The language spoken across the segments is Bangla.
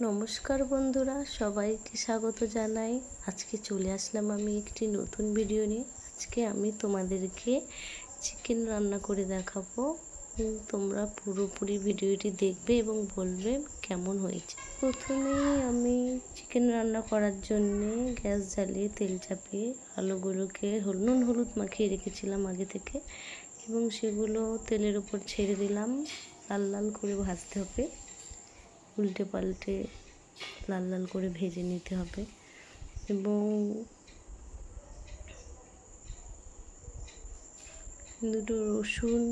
নমস্কার বন্ধুরা, সবাইকে স্বাগত জানাই। আজকে চলে আসলাম আমি একটি নতুন ভিডিও নিয়ে। আজকে আমি তোমাদেরকে চিকেন রান্না করে দেখাবো। তোমরা পুরোপুরি ভিডিওটি দেখবে এবং বলবে কেমন হয়েছে। প্রথমেই আমি চিকেন রান্না করার জন্যে গ্যাস জ্বালিয়ে তেল চাপিয়ে আলুগুলোকে নুন, হলুদ মাখিয়ে রেখেছিলাম আগে থেকে এবং সেগুলো তেলের উপর ছেড়ে দিলাম। লাল লাল করে ভাজতে হবে। উল্টে পাল্টে লাল লাল করে ভেজে নিতে হবে এবং দুটো রসুন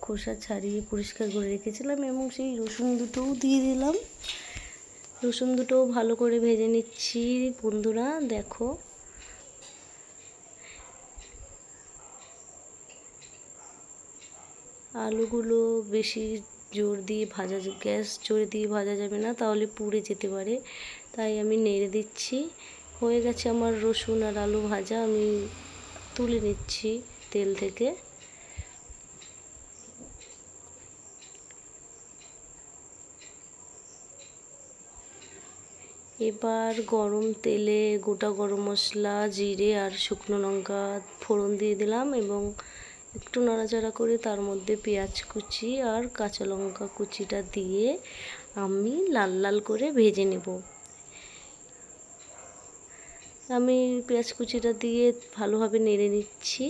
খোসা ছাড়িয়ে পরিষ্কার করে রেখেছিলাম এবং সেই রসুন দুটোও দিয়ে দিলাম। রসুন দুটোও ভালো করে ভেজে নিচ্ছি বন্ধুরা, দেখো। আলুগুলো বেশি জোর দিয়ে ভাজা গ্যাস জোরে দিয়ে ভাজা যাবে না, তাহলে পুড়ে যেতে পারে। তাই আমি নেড়ে দিচ্ছি। হয়ে গেছে আমার রসুন আর আলু ভাজা, আমি তুলে নিচ্ছি তেল থেকে। এবার গরম তেলে গোটা গরম মশলা, জিরে আর শুকনো লঙ্কা ফোড়ন দিয়ে দিলাম এবং একটু নাড়াচাড়া করে তার মধ্যে পেঁয়াজ কুচি আর কাঁচা লঙ্কা কুচিটা দিয়ে আমি লাল লাল করে ভেজে নেব। আমি পেঁয়াজ কুচিটা দিয়ে ভালোভাবে নেড়ে নিচ্ছি।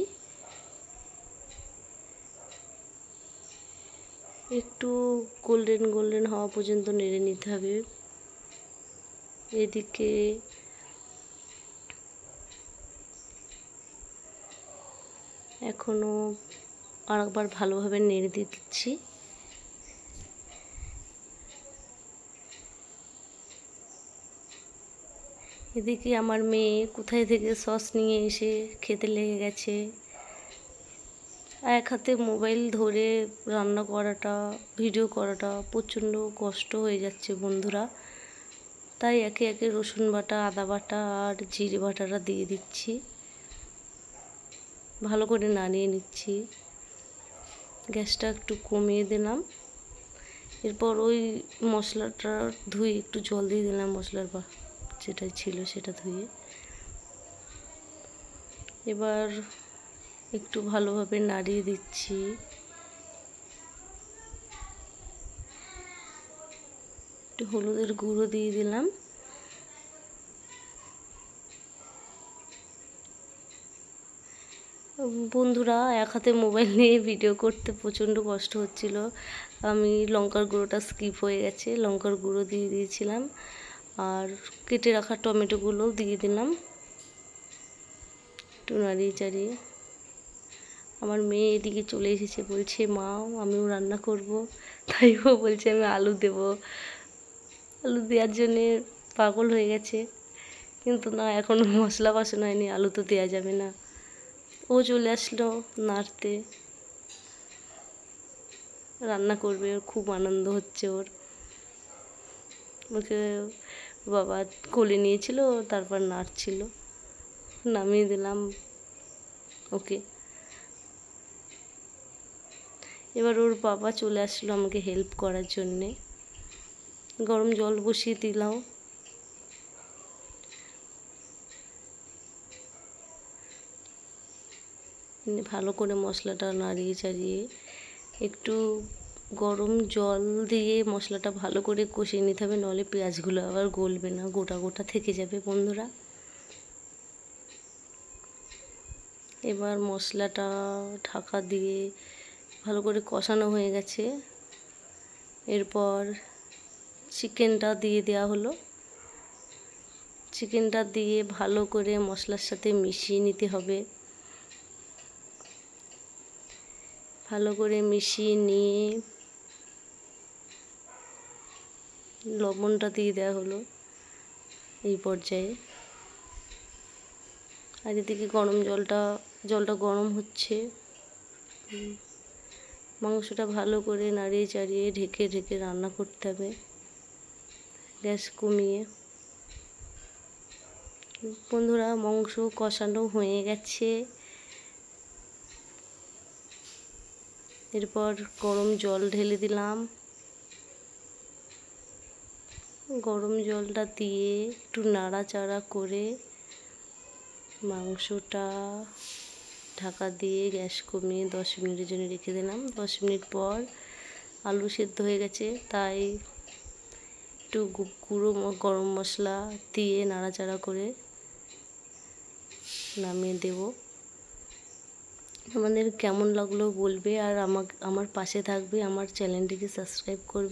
একটু গোল্ডেন গোল্ডেন হওয়া পর্যন্ত নেড়ে নিতে হবে। এদিকে এখনও আরেকবার ভালোভাবে নেড়ে দিচ্ছি। এদিকে আমার মেয়ে কোথায় থেকে সস নিয়ে এসে খেতে লেগে গেছে। এক হাতে মোবাইল ধরে রান্না করাটা, ভিডিও করাটা প্রচণ্ড কষ্ট হয়ে যাচ্ছে বন্ধুরা। তাই একে একে রসুন বাটা, আদা বাটা আর জিরে বাটাটা দিয়ে দিচ্ছি। ভালো করে নাড়িয়ে নিচ্ছি। গ্যাসটা একটু কমিয়ে দিলাম। এরপর ওই মশলাটা ধুয়ে একটু জল দিয়ে দিলাম মশলার বা যেটা ছিল সেটা ধুয়ে। এবার একটু ভালোভাবে নাড়িয়ে দিচ্ছি। একটু হলুদের গুঁড়ো দিয়ে দিলাম। বন্ধুরা এক হাতে মোবাইল নিয়ে ভিডিও করতে প্রচণ্ড কষ্ট হচ্ছিল। আমি লঙ্কার গুঁড়োটা স্কিপ হয়ে গেছে। লঙ্কার গুঁড়ো দিয়ে দিয়েছিলাম। আর কেটে রাখা টমেটোগুলোও দিয়ে দিলাম। একটু নাড়িয়ে চাড়িয়ে। আমার মেয়ে এদিকে চলে এসেছে, বলছে, মা, আমিও রান্না করব। তাই ও বলছে, আমি আলু দেব। আলু দেওয়ার জন্যে পাগল হয়ে গেছে। কিন্তু না এখনও মশলা বাসন হয়নি। আলু তো দেওয়া যাবে না। ও চলে আসলো নাড়তে। রান্না করবে, ওর খুব আনন্দ হচ্ছে ওর। ওকে বাবা কোলে নিয়েছিল, তারপর নাড়ছিল। নামিয়ে দিলাম ওকে। এবার ওর বাবা চলে আসলো আমাকে হেল্প করার জন্যে। গরম জল বসিয়ে দিলাম। ভালো করে মশলাটা নাড়িয়ে চাড়িয়ে একটু গরম জল দিয়ে মশলাটা ভালো করে কষিয়ে নিতে হবে, নলে পেঁয়াজগুলো আবার গলবে না, গোটা গোটা থেকে যাবে বন্ধুরা। এবার মশলাটা ঢাকা দিয়ে ভালো করে কষানো হয়ে গেছে। এরপর চিকেনটা দিয়ে দেওয়া হলো। চিকেনটা দিয়ে ভালো করে মশলার সাথে মিশিয়ে নিতে হবে। ভালো করে মিশিয়ে নিয়ে লবণটা দিয়ে দেওয়া হলো এই পর্যায়ে। আর এদিকে গরম জলটা জলটা গরম হচ্ছে। মাংসটা ভালো করে নাড়িয়ে চাড়িয়ে ঢেকে ঢেকে রান্না করতে হবে। গ্যাস কমিয়ে। বন্ধুরা, মাংস কষানো হয়ে গেছে। এরপর গরম জল ঢেলে দিলাম। গরম জলটা দিয়ে একটু নাড়াচাড়া করে মাংসটা ঢাকা দিয়ে গ্যাস কমিয়ে দশ মিনিটের জন্য রেখে দিলাম। দশ মিনিট পর আলু সেদ্ধ হয়ে গেছে, তাই একটু গুঁড়ো গরম মশলা দিয়ে নাড়াচাড়া করে নামিয়ে দেব। আমাদের কেমন লাগল বলবে আর আমার আমার পাশে থাকবে আমার চ্যানেলটিকে সাবস্ক্রাইব করবে।